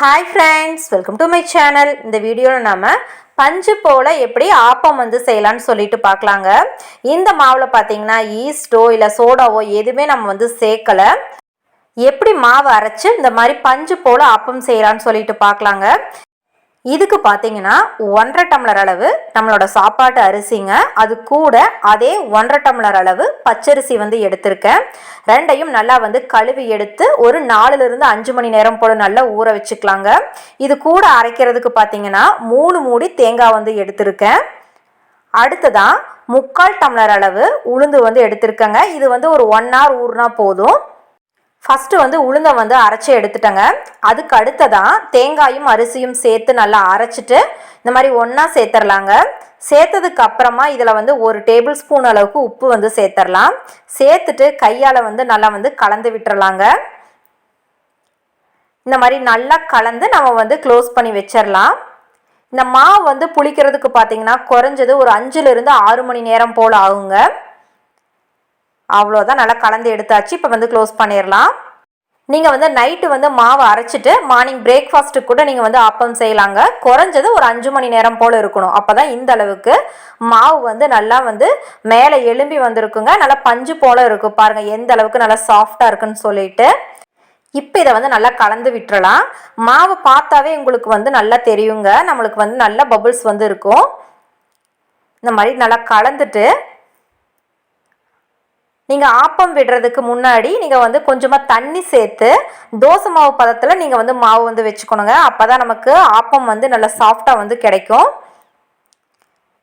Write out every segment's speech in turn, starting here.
Hi friends welcome to my channel இந்த வீடியோவில் நாம் பஞ்சு போல் எப்படி ஆப்பம் வந்து செய்யலாம்னு சொல்லிட்டு பார்க்கலாங்க. இந்த மாவில் பார்த்தீங்கன்னா ஈஸ்டோ இல்லை சோடாவோ எதுவுமே நம்ம வந்து சேர்க்கலை. எப்படி மாவு அரைச்சி இந்த மாதிரி பஞ்சு போல் ஆப்பம் செய்யலாம்னு சொல்லிட்டு பார்க்கலாங்க. இதுக்கு பார்த்தீங்கன்னா ஒன்றரை டம்ளர் அளவு நம்மளோட சாப்பாட்டு அரிசிங்க. அது கூட அதே ஒன்றரை டம்ளர் அளவு பச்சரிசி வந்து எடுத்திருக்கேன். ரெண்டையும் நல்லா வந்து கழுவி எடுத்து ஒரு நாலுலேருந்து அஞ்சு மணி நேரம் போல் நல்லா ஊற வச்சுக்கலாங்க. இது கூட அரைக்கிறதுக்கு பார்த்தீங்கன்னா மூணு மூடி தேங்காய் வந்து எடுத்திருக்கேன். அடுத்ததான் முக்கால் டம்ளர் அளவு உளுந்து வந்து எடுத்திருக்கேங்க. இது வந்து ஒரு ஒன் ஹவர் ஊறுனா போதும். ஃபஸ்ட்டு வந்து உளுந்தை வந்து அரைச்சி எடுத்துட்டேங்க. அதுக்கு அடுத்ததான் தேங்காயும் அரிசியும் சேர்த்து நல்லா அரைச்சிட்டு இந்த மாதிரி ஒன்றா சேர்த்துடலாங்க சேர்த்ததுக்கு அப்புறமா இதில் வந்து ஒரு டேபிள் ஸ்பூன் அளவுக்கு உப்பு வந்து சேர்த்துடலாம் சேர்த்துட்டு கையால் வந்து நல்லா வந்து கலந்து விட்டுறலாங்க. இந்த மாதிரி நல்லா கலந்து நம்ம வந்து க்ளோஸ் பண்ணி வச்சிடலாம் இந்த மாவு வந்து புளிக்கிறதுக்கு பார்த்தீங்கன்னா குறைஞ்சது ஒரு அஞ்சுலேருந்து ஆறு மணி நேரம் போல் ஆகுங்க. அவ்வளோதான் நல்லா கலந்து எடுத்தாச்சு. இப்போ வந்து க்ளோஸ் பண்ணிடலாம் நீங்கள் வந்து நைட்டு வந்து மாவு அரைச்சிட்டு மார்னிங் பிரேக்ஃபாஸ்ட்டு கூட நீங்கள் வந்து அப்பம் செய்யலாங்க. குறைஞ்சது ஒரு அஞ்சு மணி நேரம் போல் இருக்கணும். அப்போ தான் இந்த அளவுக்கு மாவு வந்து நல்லா வந்து மேலே எலும்பி வந்திருக்குங்க. நல்லா பஞ்சு போல் இருக்கும் பாருங்கள் எந்த அளவுக்கு நல்லா சாஃப்டாக இருக்குன்னு சொல்லிட்டு. இப்போ இதை வந்து நல்லா கலந்து விட்டுறலாம். மாவு பார்த்தாவே உங்களுக்கு வந்து நல்லா தெரியுங்க. நம்மளுக்கு வந்து நல்ல பபுள்ஸ் வந்து இருக்கும். இந்த மாதிரி நல்லா கலந்துட்டு நீங்கள் ஆப்பம் விடுறதுக்கு முன்னாடி நீங்கள் வந்து கொஞ்சமாக தண்ணி சேர்த்து தோசை மாவு பதத்தில் நீங்கள் வந்து மாவு வந்து வச்சுக்கணுங்க. அப்போ தான் நமக்கு ஆப்பம் வந்து நல்லா சாஃப்டாக வந்து கிடைக்கும்.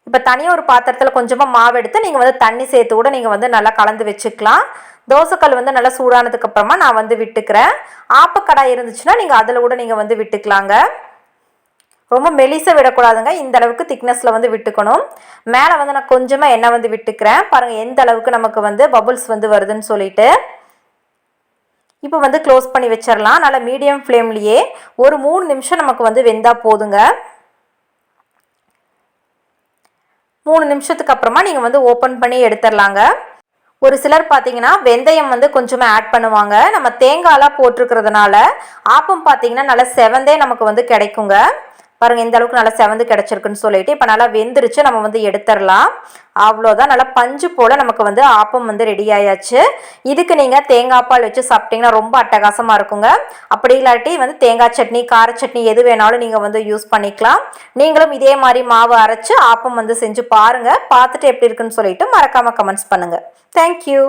இப்போ தனியாக ஒரு பாத்திரத்தில் கொஞ்சமாக மாவு எடுத்து நீங்கள் வந்து தண்ணி சேர்த்து கூட நீங்கள் வந்து நல்லா கலந்து வச்சுக்கலாம். தோசைக்கல் வந்து நல்லா சூடானதுக்கப்புறமா நான் வந்து விட்டுக்கிறேன். ஆப்பக்கடாய் இருந்துச்சுன்னா நீங்கள் அதில் கூட நீங்கள் வந்து விட்டுக்கலாங்க. ரொம்ப மெலிசை விடக்கூடாதுங்க. இந்த அளவுக்கு திக்னஸில் வந்து விட்டுக்கணும். மேலே வந்து நான் கொஞ்சமாக எண்ணெய் வந்து விட்டுக்கிறேன். பாருங்கள் எந்த அளவுக்கு நமக்கு வந்து பபுள்ஸ் வந்து வருதுன்னு சொல்லிட்டு. இப்போ வந்து க்ளோஸ் பண்ணி வச்சிடலாம். நல்லா மீடியம் ஃப்ளேம்லேயே ஒரு மூணு நிமிஷம் நமக்கு வந்து வெந்தால் போதுங்க. மூணு நிமிஷத்துக்கு அப்புறமா நீங்கள் வந்து ஓப்பன் பண்ணி எடுத்துடலாங்க. ஒரு சிலர் பார்த்தீங்கன்னா வெந்தயம் வந்து கொஞ்சமாக ஆட் பண்ணுவாங்க. நம்ம தேங்காயெலாம் போட்டிருக்கிறதுனால ஆப்பம் பார்த்தீங்கன்னா நல்லா செவந்தே நமக்கு வந்து கிடைக்குங்க. பாருங்கள் இந்த அளவுக்கு நல்லா செவந்து கிடச்சிருக்குன்னு சொல்லிட்டு இப்போ நல்லா வெந்துருச்சு நம்ம வந்து எடுத்துடலாம் அவ்வளோதான் நல்லா பஞ்சு போல் நமக்கு வந்து ஆப்பம் வந்து ரெடி ஆயாச்சு. இதுக்கு நீங்கள் தேங்காய் பால் வச்சு சாப்பிட்டீங்கன்னா ரொம்ப அட்டகாசமாக இருக்குங்க. அப்படி இல்லாட்டி வந்து தேங்காய் சட்னி கார சட்னி எது வேணாலும் நீங்கள் வந்து யூஸ் பண்ணிக்கலாம். நீங்களும் இதே மாதிரி மாவு அரைச்சி ஆப்பம் வந்து செஞ்சு பாருங்கள் பார்த்துட்டு எப்படி இருக்குன்னு சொல்லிட்டு மறக்காமல் கமெண்ட்ஸ் பண்ணுங்கள் தேங்க்யூ